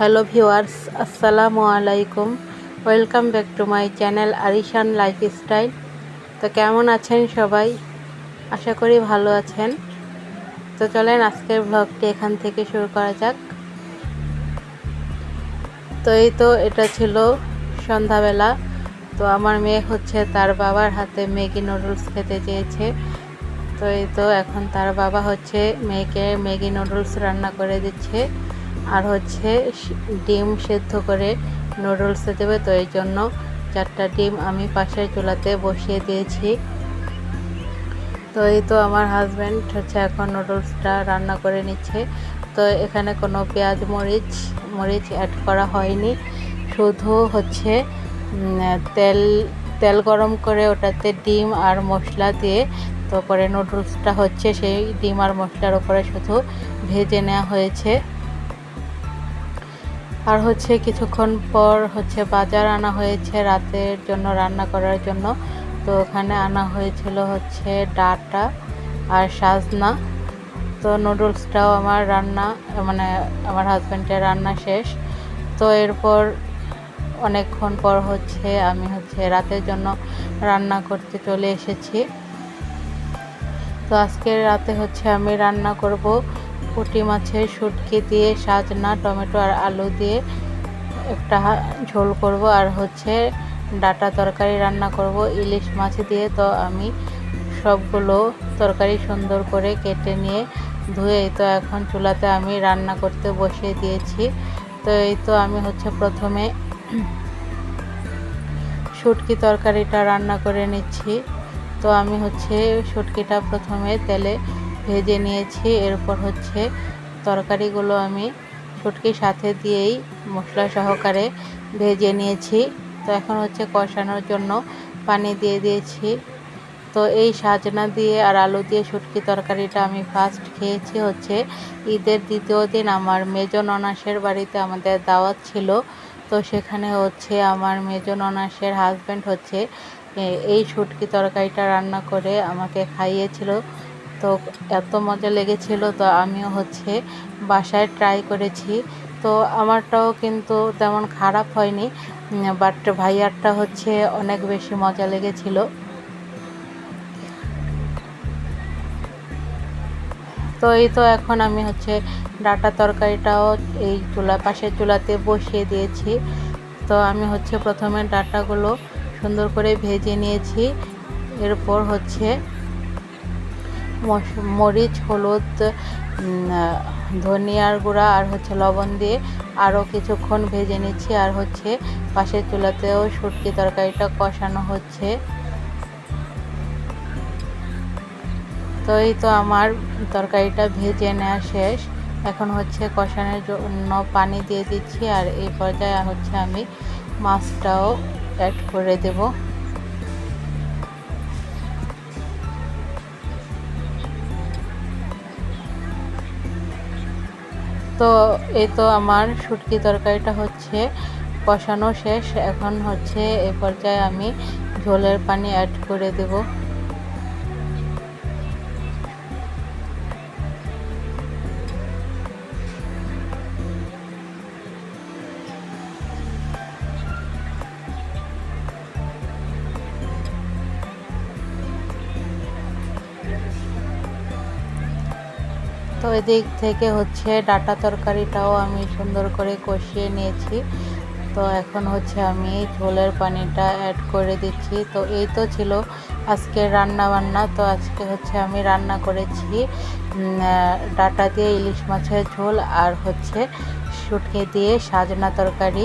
Hello viewers, আসসালামু আলাইকুম। Welcome back to my channel Arishan lifestyle. তো কেমন আছেন সবাই? আশা করি ভালো আছেন। তো চলেন আজকের ব্লগটি এখান থেকে শুরু করা যাক। তো এই তো এটা ছিল সন্ধ্যাবেলা। তো আমার মেয়ে হচ্ছে তার বাবার হাতে ম্যাগি নুডলস খেতে চেয়েছে। তো এই তো এখন তার বাবা হচ্ছে মেয়েকে ম্যাগি নুডলস রান্না করে দিচ্ছে। আর হচ্ছে ডিম সেদ্ধ করে নুডলসে দেবে, তো এই জন্য চারটা ডিম আমি পাশের চুলাতে বসিয়ে দিয়েছি। তো এই তো আমার হাজব্যান্ড হচ্ছে এখন নুডলসটা রান্না করে নিচ্ছে। তো এখানে কোনো পেঁয়াজ, মরিচ মরিচ অ্যাড করা হয়নি। শুধু হচ্ছে তেল তেল গরম করে ওটাতে ডিম আর মশলা দিয়ে তারপরে নুডলসটা হচ্ছে সেই ডিম আর মশলার উপরে শুধু ভেজে নেওয়া হয়েছে। আর হচ্ছে কিছুক্ষণ পর হচ্ছে বাজার আনা হয়েছে রাতের জন্য, রান্না করার জন্য। তো ওখানে আনা হয়েছিল হচ্ছে ডাটা আর সাজনা। তো নুডলসটাও আমার রান্না মানে আমার হাজব্যান্ডের রান্না শেষ। তো এরপর অনেকক্ষণ পর হচ্ছে আমি হচ্ছে রাতের জন্য রান্না করতে চলে এসেছি। তো আজকে রাতে হচ্ছে আমি রান্না করব পুঁটি মাছের শুটকি দিয়ে সাজনা, টমেটো আর আলু দিয়ে একটা ঝোল করব আর হচ্ছে ডাটা তরকারি রান্না করব। ইলিশ মাছ দিয়ে তো আমি সবগুলো তরকারি সুন্দর করে কেটে নিয়ে ধুয়ে তো এখন চুলাতে আমি রান্না করতে বসিয়ে দিয়েছি। তো এই তো আমি হচ্ছে প্রথমে শুটকি তরকারিটা রান্না করে নিচ্ছি। তো আমি হচ্ছে শুটকিটা প্রথমে তেলে ভেজে নিয়েছি। এরপর হচ্ছে তরকারিগুলো আমি শুটকির সাথে দিয়েই মশলা সহকারে ভেজে নিয়েছি। তো এখন হচ্ছে কষানোর জন্য পানি দিয়ে দিয়েছি। তো এই সাজনা দিয়ে আর আলু দিয়ে শুটকি তরকারিটা আমি ফার্স্ট খেয়েছি হচ্ছে ঈদের দ্বিতীয় দিন। আমার মেজন অনাসের বাড়িতে আমাদের দাওয়াত ছিল। তো সেখানে হচ্ছে আমার মেজন অনাসের হাজব্যান্ড হচ্ছে এই শুটকি তরকারিটা রান্না করে আমাকে খাইয়েছিল। তো এত মজা লেগেছিল, তো আমিও হচ্ছে বাসায় ট্রাই করেছি। তো আমারটাও কিন্তু তেমন খারাপ হয়নি বাট ভাইয়ারটা হচ্ছে অনেক বেশি মজা লেগেছিল। তো এই তো এখন আমি হচ্ছে ডাটা তরকারিটাও এই চুলা, পাশের চুলাতে বসিয়ে দিয়েছি। তো আমি হচ্ছে প্রথমে ডাটাগুলো সুন্দর করে ভেজে নিয়েছি, এরপর হচ্ছে মরিচ, হলুদ ধনিয়ার গুঁড়া আর হচ্ছে লবণ দিয়ে আরও কিছুক্ষণ ভেজে নিচ্ছি। আর হচ্ছে পাশের চুলাতেও শুটকি তরকারিটা কষানো হচ্ছে। তো এই তো আমার তরকারিটা ভেজে নেওয়া শেষ। এখন হচ্ছে কষানোর জন্য পানি দিয়ে দিচ্ছি। আর এই পর্যায়ে হচ্ছে আমি মাছটাও অ্যাড করে দেবো। তো এই তো আমার শুটকি তরকারিটা হচ্ছে, কষানো শেষ। এখন হচ্ছে এ পর্যায়ে আমি ঝোলের পানি অ্যাড করে দেবো। তো এদিক থেকে হচ্ছে ডাটা তরকারিটাও আমি সুন্দর করে কষিয়ে নিয়েছি। তো এখন হচ্ছে আমি ঝোলের পানিটা অ্যাড করে দিচ্ছি। তো এই তো ছিল আজকে রান্না বান্না তো আজকে হচ্ছে আমি রান্না করেছি ডাটা দিয়ে ইলিশ মাছের ঝোল আর হচ্ছে শুটকে দিয়ে সাজনা তরকারি।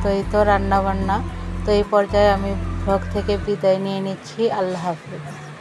তো এই তো রান্না বান্না তো এই পর্যায়ে আমি ভ্লগ থেকে বিদায় নিয়ে নিচ্ছি। আল্লাহ হাফিজ।